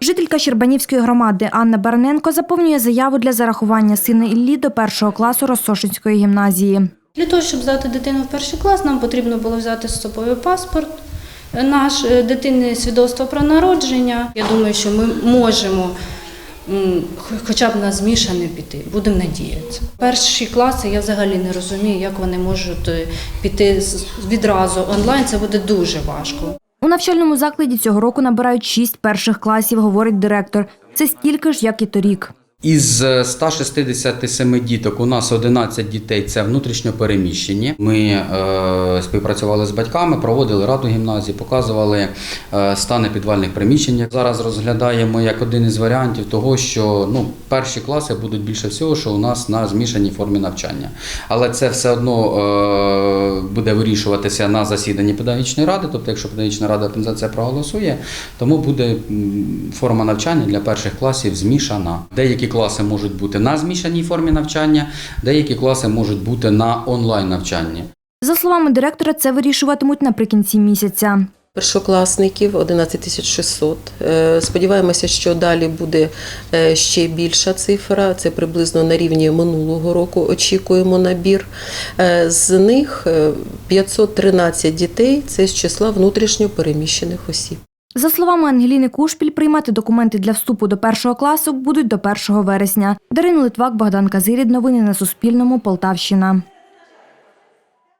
Жителька Щербанівської громади Анна Барненко заповнює заяву для зарахування сина Іллі до першого класу Росошинської гімназії. Для того, щоб здати дитину в перший клас, нам потрібно було взяти з собою паспорт, е, наш е, дитини свідоцтво про народження. Я думаю, що ми можемо хоча б на змішане піти. Будемо надіятися. Перші класи я взагалі не розумію, як вони можуть е, піти відразу онлайн. Це буде дуже важко. У навчальному закладі цього року набирають шість перших класів, говорить директор. Це стільки ж, як і торік. Із е, 167 діток у нас 11 дітей це внутрішньо переміщені. Ми е, співпрацювали з батьками, проводили раду гімназії, показували е, стани підвальних приміщень. Зараз розглядаємо як один із варіантів того, що ну, перші класи будуть більше всього, що у нас на змішаній формі навчання. Але це все одно е, буде вирішуватися на засіданні педагогічної ради. Тобто, якщо педагогічна рада за це проголосує, тому буде форма навчання для перших класів змішана. Деякі класи можуть бути на змішаній формі навчання, деякі класи можуть бути на онлайн навчанні. За словами директора, це вирішуватимуть наприкінці місяця. Першокласників 11 600. Е, Сподіваємося, що далі буде е, ще більша цифра. Це приблизно на рівні минулого року. Очікуємо набір. Е, З них е, 513 дітей це з числа внутрішньо переміщених осіб. За словами Ангеліни Кушпіль, приймати документи для вступу до першого класу будуть до 1 вересня. Дарина Литвак, Богдан Казирід. Новини на Суспільному. Полтавщина.